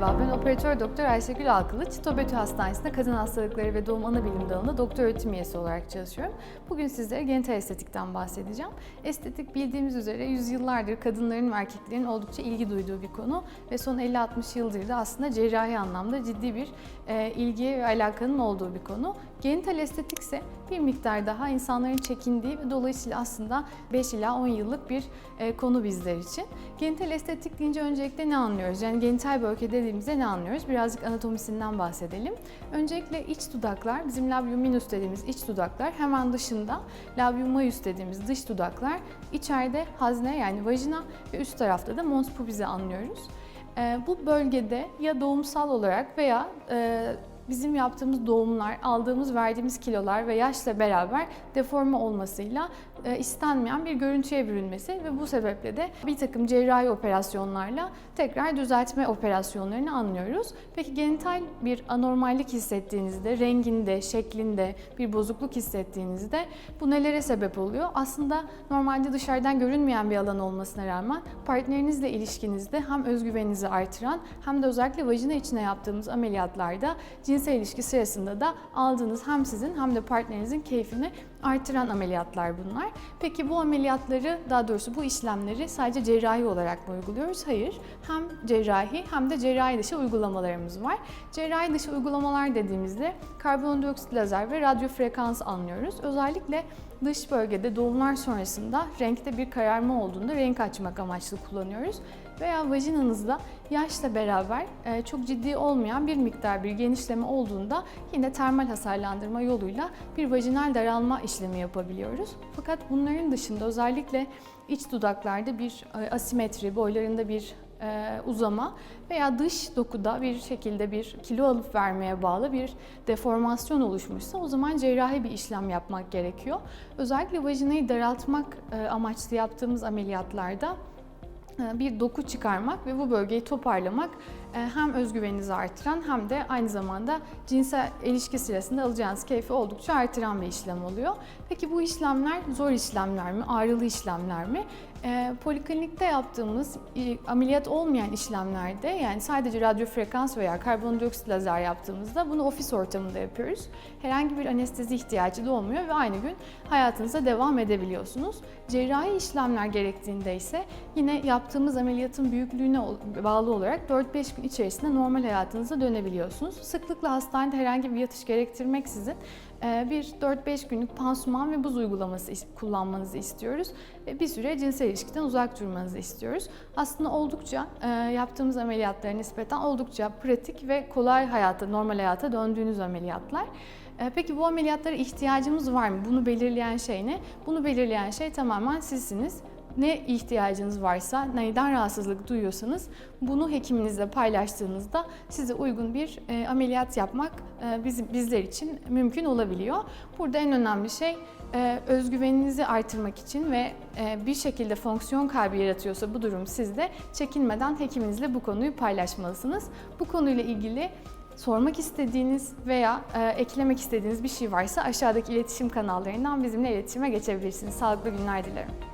Merhaba, ben operatör doktor Ayşegül Alkılıç. Tobetü Hastanesi'nde kadın hastalıkları ve doğum ana bilim dalında doktor öğretim üyesi olarak çalışıyorum. Bugün sizlere genital estetikten bahsedeceğim. Estetik bildiğimiz üzere yüzyıllardır kadınların ve erkeklerin oldukça ilgi duyduğu bir konu ve son 50-60 yıldır da aslında cerrahi anlamda ciddi bir e, ilgi ve alakanın olduğu bir konu. Genital estetik ise bir miktar daha insanların çekindiği ve dolayısıyla aslında 5 ila 10 yıllık bir e, konu bizler için. Genital estetik deyince öncelikle ne anlıyoruz? Yani genital bölge dediğimizde ne anlıyoruz? Birazcık anatomisinden bahsedelim. Öncelikle iç dudaklar, bizim labium minus dediğimiz iç dudaklar, hemen dışında labium majus dediğimiz dış dudaklar, içeride hazne yani vajina ve üst tarafta da mons pubis'i anlıyoruz. E, bu bölgede ya doğumsal olarak veya e, bizim yaptığımız doğumlar, aldığımız, verdiğimiz kilolar ve yaşla beraber deforme olmasıyla istenmeyen bir görüntüye bürünmesi ve bu sebeple de bir takım cerrahi operasyonlarla tekrar düzeltme operasyonlarını anlıyoruz. Peki genital bir anormallik hissettiğinizde, renginde, şeklinde bir bozukluk hissettiğinizde bu nelere sebep oluyor? Aslında normalde dışarıdan görünmeyen bir alan olmasına rağmen partnerinizle ilişkinizde hem özgüveninizi artıran hem de özellikle vajina içine yaptığımız ameliyatlarda cinsel ilişki sırasında da aldığınız hem sizin hem de partnerinizin keyfini artıran ameliyatlar bunlar. Peki bu ameliyatları, daha doğrusu bu işlemleri sadece cerrahi olarak mı uyguluyoruz? Hayır. Hem cerrahi hem de cerrahi dışı uygulamalarımız var. Cerrahi dışı uygulamalar dediğimizde karbondioksit lazer ve radyo frekans anlıyoruz. Özellikle dış bölgede doğumlar sonrasında renkte bir kararma olduğunda renk açmak amaçlı kullanıyoruz. Veya vajinanızda yaşla beraber e, çok ciddi olmayan bir miktar bir genişleme olduğunda yine termal hasarlandırma yoluyla bir vajinal daralma işlemi yapabiliyoruz. Fakat bunların dışında özellikle iç dudaklarda bir e, asimetri, boylarında bir e, uzama veya dış dokuda bir şekilde bir kilo alıp vermeye bağlı bir deformasyon oluşmuşsa o zaman cerrahi bir işlem yapmak gerekiyor. Özellikle vajinayı daraltmak e, amaçlı yaptığımız ameliyatlarda bir doku çıkarmak ve bu bölgeyi toparlamak hem özgüveninizi artıran hem de aynı zamanda cinsel ilişki sırasında alacağınız keyfi oldukça artıran bir işlem oluyor. Peki bu işlemler zor işlemler mi, ağrılı işlemler mi? E, poliklinikte yaptığımız ameliyat olmayan işlemlerde yani sadece radyo frekans veya karbondioksit lazer yaptığımızda bunu ofis ortamında yapıyoruz. Herhangi bir anestezi ihtiyacı da olmuyor ve aynı gün hayatınıza devam edebiliyorsunuz. Cerrahi işlemler gerektiğinde ise yine yaptığımız ameliyatın büyüklüğüne bağlı olarak 4-5 gün içerisinde normal hayatınıza dönebiliyorsunuz. Sıklıkla hastanede herhangi bir yatış gerektirmeksizin bir 4-5 günlük pansuman ve buz uygulaması kullanmanızı istiyoruz. Ve bir süre cinsel ilişkiden uzak durmanızı istiyoruz. Aslında oldukça yaptığımız ameliyatlara nispeten oldukça pratik ve kolay hayata, normal hayata döndüğünüz ameliyatlar. Peki bu ameliyatlara ihtiyacımız var mı? Bunu belirleyen şey ne? Bunu belirleyen şey tamamen sizsiniz ne ihtiyacınız varsa, neyden rahatsızlık duyuyorsanız bunu hekiminizle paylaştığınızda size uygun bir e, ameliyat yapmak e, biz, bizler için mümkün olabiliyor. Burada en önemli şey e, özgüveninizi artırmak için ve e, bir şekilde fonksiyon kaybı yaratıyorsa bu durum sizde çekinmeden hekiminizle bu konuyu paylaşmalısınız. Bu konuyla ilgili sormak istediğiniz veya e, eklemek istediğiniz bir şey varsa aşağıdaki iletişim kanallarından bizimle iletişime geçebilirsiniz. Sağlıklı günler dilerim.